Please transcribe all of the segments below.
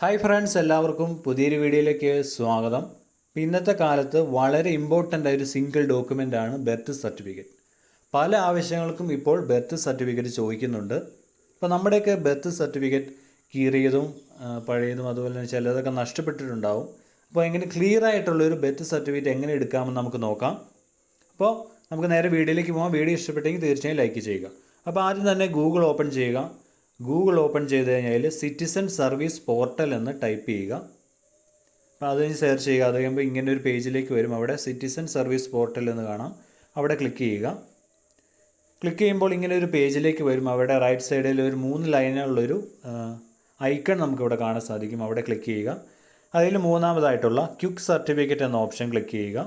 Hi friends എല്ലാവർക്കും പുതിയൊരു വീഡിയോയിലേക്ക് സ്വാഗതം. ഇന്നത്തെ കാലത്ത് വളരെ ഇമ്പോർട്ടന്റ് ആയ ഒരു സിംഗിൾ ഡോക്യുമെന്റ് ആണ് ബർത്ത് സർട്ടിഫിക്കറ്റ് പല ആവശ്യങ്ങൾക്കും ഇപ്പോൾ ബർത്ത് സർട്ടിഫിക്കറ്റ് ചോദിക്കുന്നുണ്ട്. അപ്പോൾ നമ്മുടെയൊക്കെ ബർത്ത് സർട്ടിഫിക്കറ്റ് കീറിയതും പഴയതും അതുപോലെ തന്നെ ചിലതൊക്കെ നഷ്ടപ്പെട്ടിട്ടുണ്ടാവും. അപ്പോൾ എങ്ങനെ ക്ലിയർ ആയിട്ടുള്ള ഒരു ബർത്ത് സർട്ടിഫിക്കറ്റ് എങ്ങനെ എടുക്കാമെന്ന് നമുക്ക് നോക്കാം. അപ്പോൾ നമുക്ക് നേരെ വീഡിയോയിലേക്ക് പോകാം വീഡിയോ ഇഷ്ടപ്പെട്ടെങ്കിൽ തീർച്ചയായും ലൈക്ക് ചെയ്യുക. അപ്പോൾ ആദ്യം തന്നെ ഗൂഗിൾ ഓപ്പൺ ചെയ്യുക. ഗൂഗിൾ ഓപ്പൺ ചെയ്ത് കഴിഞ്ഞാൽ സിറ്റിസൺ സർവീസ് പോർട്ടൽ എന്ന് ടൈപ്പ് ചെയ്യുക. അപ്പോൾ കഴിഞ്ഞ് സെർച്ച് ചെയ്യുക. അത് കഴിയുമ്പോൾ ഇങ്ങനെ ഒരു പേജിലേക്ക് വരും. അവിടെ സിറ്റിസൺ സർവീസ് പോർട്ടൽ എന്ന് കാണാം. അവിടെ ക്ലിക്ക് ചെയ്യുക. ക്ലിക്ക് ചെയ്യുമ്പോൾ ഇങ്ങനെ ഒരു പേജിലേക്ക് വരും. അവിടെ റൈറ്റ് സൈഡിൽ ഒരു മൂന്ന് ലൈനുള്ളൊരു ഐക്കൺ നമുക്കിവിടെ കാണാൻ സാധിക്കും. അവിടെ ക്ലിക്ക് ചെയ്യുക. അതിൽ മൂന്നാമതായിട്ടുള്ള ക്യുക്ക് സർട്ടിഫിക്കറ്റ് എന്ന ഓപ്ഷൻ ക്ലിക്ക് ചെയ്യുക.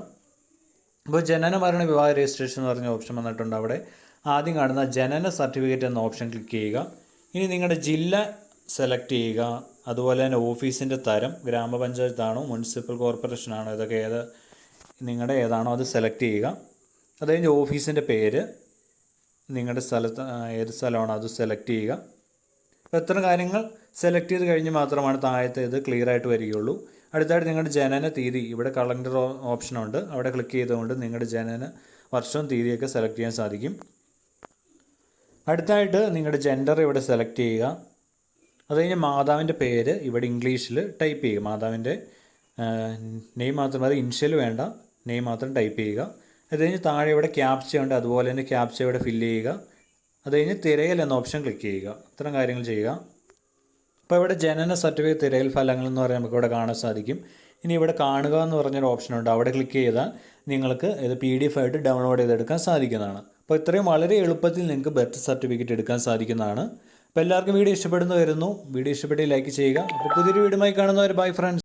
അപ്പോൾ ജനന മരണ വിവാഹ രജിസ്ട്രേഷൻ എന്ന് പറഞ്ഞ ഓപ്ഷൻ വന്നിട്ടുണ്ട് അവിടെ. ആദ്യം കാണുന്ന ജനന സർട്ടിഫിക്കറ്റ് എന്ന ഓപ്ഷൻ ക്ലിക്ക് ചെയ്യുക. ഇനി നിങ്ങളുടെ ജില്ല സെലക്ട് ചെയ്യുക. അതുപോലെ തന്നെ ഓഫീസിന്റെ തരം ഗ്രാമപഞ്ചായത്താണോ മുനിസിപ്പൽ കോർപ്പറേഷനാണോ ഇതൊക്കെ ഏത് നിങ്ങളുടെ ഏതാണോ അത് സെലക്ട് ചെയ്യുക. അത് കഴിഞ്ഞ് ഓഫീസിന്റെ പേര് നിങ്ങളുടെ സ്ഥലത്ത് ഏത് സ്ഥലമാണോ അത് സെലക്ട് ചെയ്യുക. അപ്പോൾ എത്ര കാര്യങ്ങൾ സെലക്ട് ചെയ്ത് കഴിഞ്ഞ് മാത്രമാണ് താഴത്തെ ഇത് ക്ലിയർ ആയിട്ട് വരികയുള്ളൂ. അടുത്തായിട്ട് നിങ്ങളുടെ ജനന തീയതി ഇവിടെ കളണ്ടർ ഓപ്ഷനുണ്ട് അവിടെ ക്ലിക്ക് ചെയ്തുകൊണ്ട് നിങ്ങളുടെ ജനന വർഷവും തീയതിയൊക്കെ സെലക്ട് ചെയ്യാൻ സാധിക്കും. അടുത്തായിട്ട് നിങ്ങളുടെ ജെൻഡർ ഇവിടെ സെലക്ട് ചെയ്യുക. അത് കഴിഞ്ഞ് മാതാവിന്റെ പേര് ഇവിടെ ഇംഗ്ലീഷിൽ ടൈപ്പ് ചെയ്യുക. മാതാവിന്റെ നെയിം മാത്രം അത് ഇൻഷ്യൽ വേണ്ട. നെയിം മാത്രം ടൈപ്പ് ചെയ്യുക. അത് കഴിഞ്ഞ് താഴെ ഇവിടെ ക്യാപ്ച ഉണ്ട്. അതുപോലെ തന്നെ ക്യാപ്ച ഇവിടെ ഫില്ല് ചെയ്യുക. അത് കഴിഞ്ഞ് തിരയൽ എന്ന ഓപ്ഷൻ ക്ലിക്ക് ചെയ്യുക. ഇത്തരം കാര്യങ്ങൾ ചെയ്യുക. അപ്പോൾ ഇവിടെ ജനന സർട്ടിഫിക്കറ്റ് തിരയൽ ഫലങ്ങൾ എന്ന് പറഞ്ഞാൽ നമുക്ക് ഇവിടെ കാണാൻ സാധിക്കും. ഇനി ഇവിടെ കാണുക എന്ന് പറഞ്ഞൊരു ഓപ്ഷൻ ഉണ്ട്. അവിടെ ക്ലിക്ക് ചെയ്താൽ നിങ്ങൾക്ക് ഇത് പി ഡി എഫ് ആയിട്ട് ഡൗൺലോഡ് ചെയ്തെടുക്കാൻ സാധിക്കുന്നതാണ്. അപ്പോൾ ഇത്രയും വളരെ എളുപ്പത്തിൽ നിങ്ങൾക്ക് ബർത്ത് സർട്ടിഫിക്കറ്റ് എടുക്കാൻ സാധിക്കുന്നതാണ്. അപ്പോൾ എല്ലാവർക്കും വീഡിയോ ഇഷ്ടപ്പെടുന്നു വരുന്നു വീഡിയോ ഇഷ്ടപ്പെട്ടി ലൈക്ക് ചെയ്യുക. അപ്പോൾ പുതിയൊരു വീഡിയോയുമായി കാണുന്നവർ ബൈ ഫ്രണ്ട്സ്